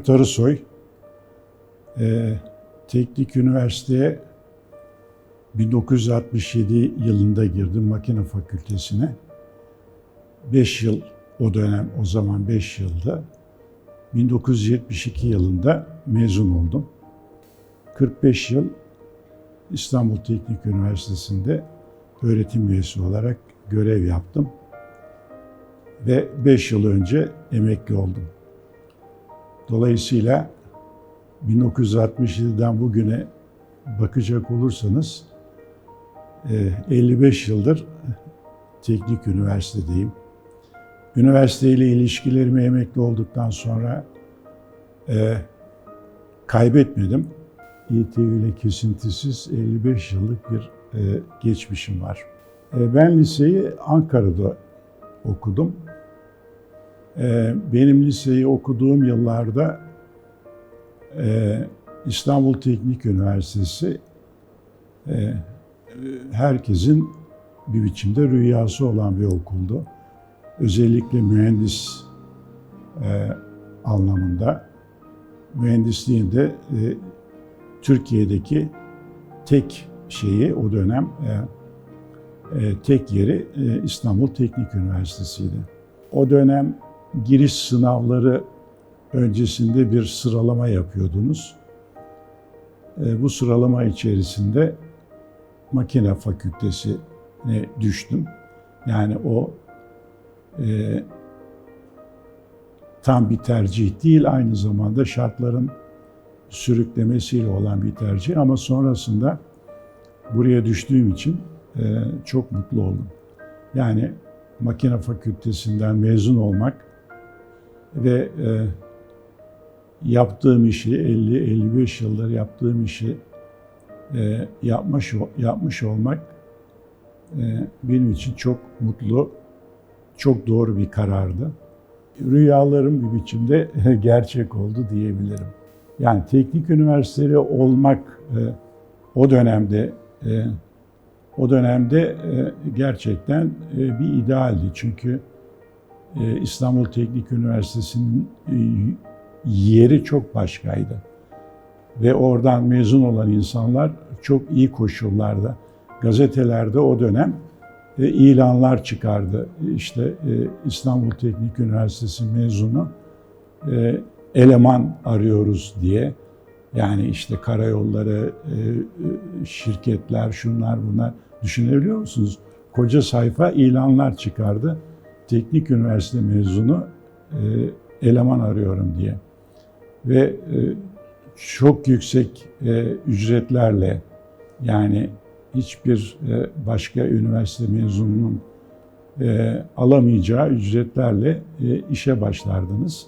Mehmet Arısoy. Ee, Teknik Üniversiteye 1967 yılında girdim makine fakültesine. 5 yıl o dönem o zaman 5 yılda 1972 yılında mezun oldum. 45 yıl İstanbul Teknik Üniversitesi'nde öğretim üyesi olarak görev yaptım. Ve 5 yıl önce emekli oldum. Dolayısıyla 1967'den bugüne bakacak olursanız e, 55 yıldır teknik üniversitedeyim. Üniversiteyle ilişkilerimi emekli olduktan sonra e, kaybetmedim. İTÜ ile kesintisiz 55 yıllık bir e, geçmişim var. E, ben liseyi Ankara'da okudum. E, benim liseyi okuduğum yıllarda e, İstanbul Teknik Üniversitesi e, herkesin bir biçimde rüyası olan bir okuldu. Özellikle mühendis e, anlamında. Mühendisliğin de Türkiye'deki tek şeyi o dönem tek yeri İstanbul Teknik Üniversitesi'ydi. O dönem giriş sınavları öncesinde bir sıralama yapıyordunuz. E, bu sıralama içerisinde makine fakültesine düştüm. Yani o e, tam bir tercih değil, aynı zamanda şartların sürüklemesiyle olan bir tercih ama sonrasında buraya düştüğüm için e, çok mutlu oldum. Yani makine fakültesinden mezun olmak ve e, yaptığım işi 50-55 yıldır yaptığım işi e, yapmış yapmış olmak e, benim için çok mutlu, çok doğru bir karardı. Rüyalarım bir biçimde gerçek oldu diyebilirim. Yani teknik üniversiteli olmak e, o dönemde e, o dönemde e, gerçekten e, bir idealdi. Çünkü İstanbul Teknik Üniversitesi'nin e, yeri çok başkaydı. Ve oradan mezun olan insanlar çok iyi koşullarda. Gazetelerde o dönem e, ilanlar çıkardı. İşte e, İstanbul Teknik Üniversitesi mezunu eleman arıyoruz diye. Yani işte karayolları, şirketler, şunlar bunlar düşünebiliyor musunuz? Koca sayfa ilanlar çıkardı. Teknik üniversite mezunu e, eleman arıyorum diye. Ve e, çok yüksek e, ücretlerle yani hiçbir başka üniversite mezununun alamayacağı ücretlerle işe başlardınız.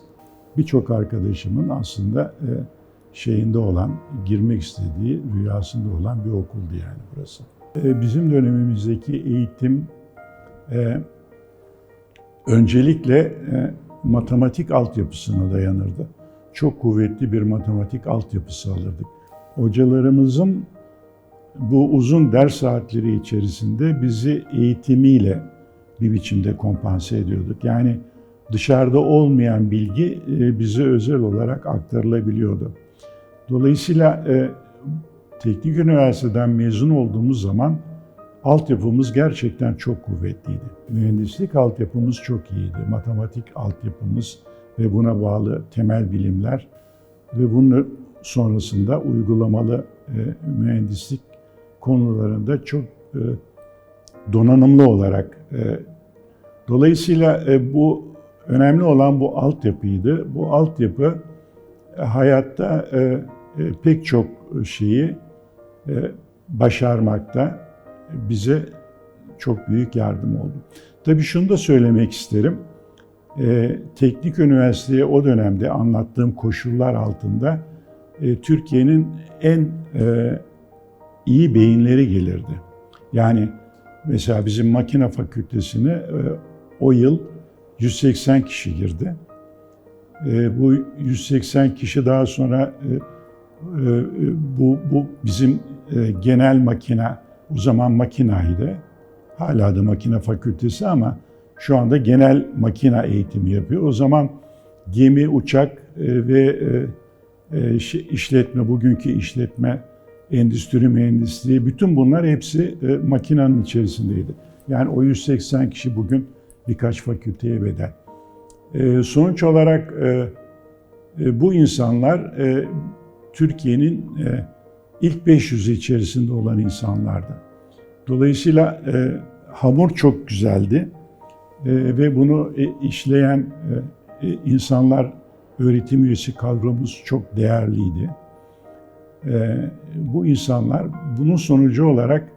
Birçok arkadaşımın aslında şeyinde olan, girmek istediği, rüyasında olan bir okuldu yani burası. Bizim dönemimizdeki eğitim öncelikle e, matematik altyapısına dayanırdı. Çok kuvvetli bir matematik altyapısı alırdık. Hocalarımızın bu uzun ders saatleri içerisinde bizi eğitimiyle bir biçimde kompanse ediyorduk. Yani dışarıda olmayan bilgi e, bize özel olarak aktarılabiliyordu. Dolayısıyla e, teknik üniversiteden mezun olduğumuz zaman altyapımız gerçekten çok kuvvetliydi. Mühendislik altyapımız çok iyiydi. Matematik altyapımız ve buna bağlı temel bilimler ve bunun sonrasında uygulamalı e, mühendislik konularında çok e, donanımlı olarak e, dolayısıyla bu önemli olan bu altyapıydı. Bu altyapı hayatta pek çok şeyi başarmakta bize çok büyük yardım oldu. Tabii şunu da söylemek isterim. E, teknik üniversiteye o dönemde anlattığım koşullar altında e, Türkiye'nin en e, iyi beyinleri gelirdi. Yani mesela bizim makine fakültesine o yıl 180 kişi girdi. Bu 180 kişi daha sonra bu, bu bizim e, genel makine, o zaman makinaydı. Hala da makine fakültesi ama şu anda genel makine eğitimi yapıyor. O zaman gemi, uçak e, ve e, e, işletme, bugünkü işletme, endüstri mühendisliği, bütün bunlar hepsi makinenin içerisindeydi. Yani o 180 kişi bugün birkaç fakülteye bedel. Sonuç olarak bu insanlar Türkiye'nin ilk 500'ü içerisinde olan insanlardı. Dolayısıyla e, hamur çok güzeldi E, ve bunu e, işleyen e, e, insanlar, öğretim üyesi kadromuz çok değerliydi. E, bu insanlar bunun sonucu olarak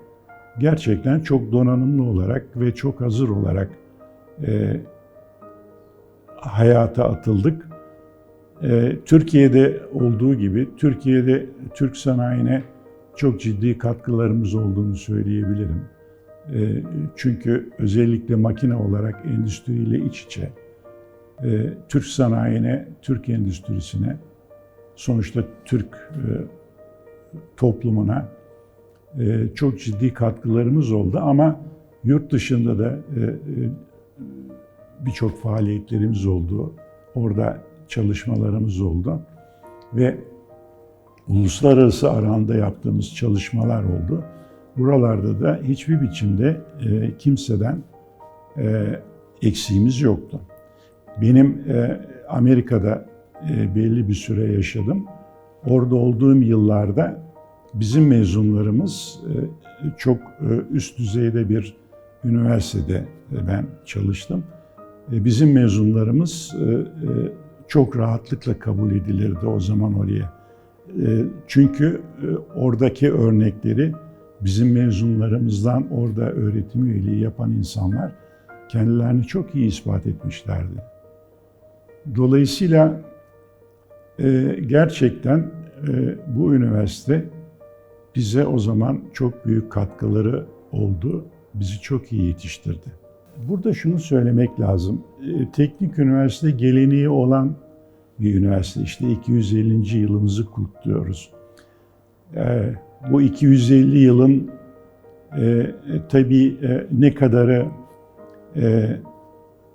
gerçekten çok donanımlı olarak ve çok hazır olarak e, hayata atıldık. Ee, Türkiye'de olduğu gibi Türkiye'de Türk sanayine çok ciddi katkılarımız olduğunu söyleyebilirim. Ee, Çünkü özellikle makine olarak endüstriyle iç içe e, Türk sanayine, Türk endüstrisine, sonuçta Türk e, toplumuna e, çok ciddi katkılarımız oldu ama yurt dışında da birçok faaliyetlerimiz oldu. Orada çalışmalarımız oldu ve uluslararası aranda yaptığımız çalışmalar oldu. Buralarda da hiçbir biçimde e, kimseden e, eksiğimiz yoktu. Benim e, Amerika'da e, belli bir süre yaşadım. Orada olduğum yıllarda bizim mezunlarımız e, çok e, üst düzeyde bir üniversitede e, ben çalıştım. E, Bizim mezunlarımız e, e, çok rahatlıkla kabul edilirdi o zaman oraya. E, Çünkü e, oradaki örnekleri bizim mezunlarımızdan orada öğretim üyeliği yapan insanlar kendilerini çok iyi ispat etmişlerdi. Dolayısıyla e, gerçekten bu üniversite bize o zaman çok büyük katkıları oldu. Bizi çok iyi yetiştirdi. Burada şunu söylemek lazım. E, Teknik üniversite geleneği olan bir üniversite. İşte 250. yılımızı kutluyoruz. E, Bu 250 yılın e, e, tabii e, ne kadarı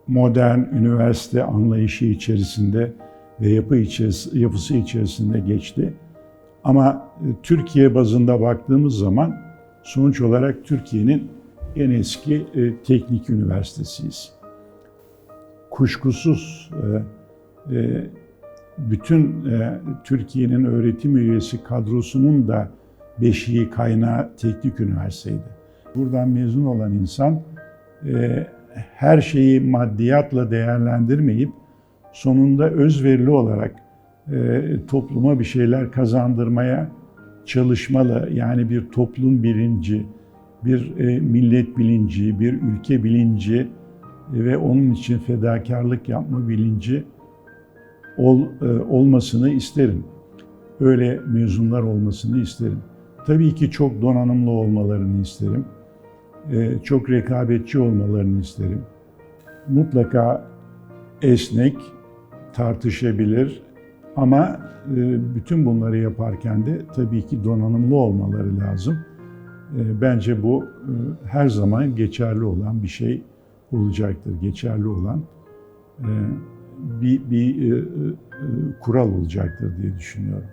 modern üniversite anlayışı içerisinde ve yapı içeris- yapısı içerisinde geçti. Ama Türkiye bazında baktığımız zaman sonuç olarak Türkiye'nin en eski e, teknik üniversitesiyiz. Kuşkusuz e, e, bütün e, Türkiye'nin öğretim üyesi kadrosunun da beşiği kaynağı teknik üniversiteydi. Buradan mezun olan insan e, her şeyi maddiyatla değerlendirmeyip sonunda özverili olarak e, topluma bir şeyler kazandırmaya çalışmalı. Yani bir toplum bilinci, bir e, millet bilinci, bir ülke bilinci ve onun için fedakarlık yapma bilinci ol, e, olmasını isterim. Öyle mezunlar olmasını isterim. Tabii ki çok donanımlı olmalarını isterim. E, çok rekabetçi olmalarını isterim. Mutlaka esnek, tartışabilir ama e, bütün bunları yaparken de tabii ki donanımlı olmaları lazım. E, Bence bu e, her zaman geçerli olan bir şey olacaktır. Geçerli olan e, bir, bir e, kural olacaktır diye düşünüyorum.